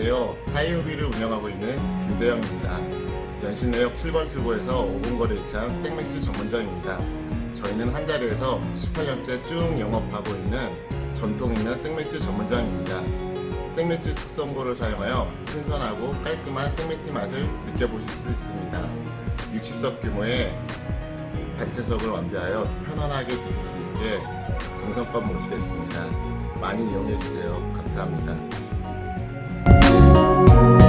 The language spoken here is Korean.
안녕하세요. 하이오비를 운영하고 있는 김대영입니다. 연신내역 7번 출구에서 5분 거리 위치한 생맥주 전문점입니다. 저희는 한 자리에서 18년째 쭉 영업하고 있는 전통 있는 생맥주 전문점입니다. 생맥주 숙성고를 사용하여 신선하고 깔끔한 생맥주 맛을 느껴보실 수 있습니다. 60석 규모의 단체석을 완비하여 편안하게 드실 수 있게 정성껏 모시겠습니다. 많이 이용해 주세요. 감사합니다. Música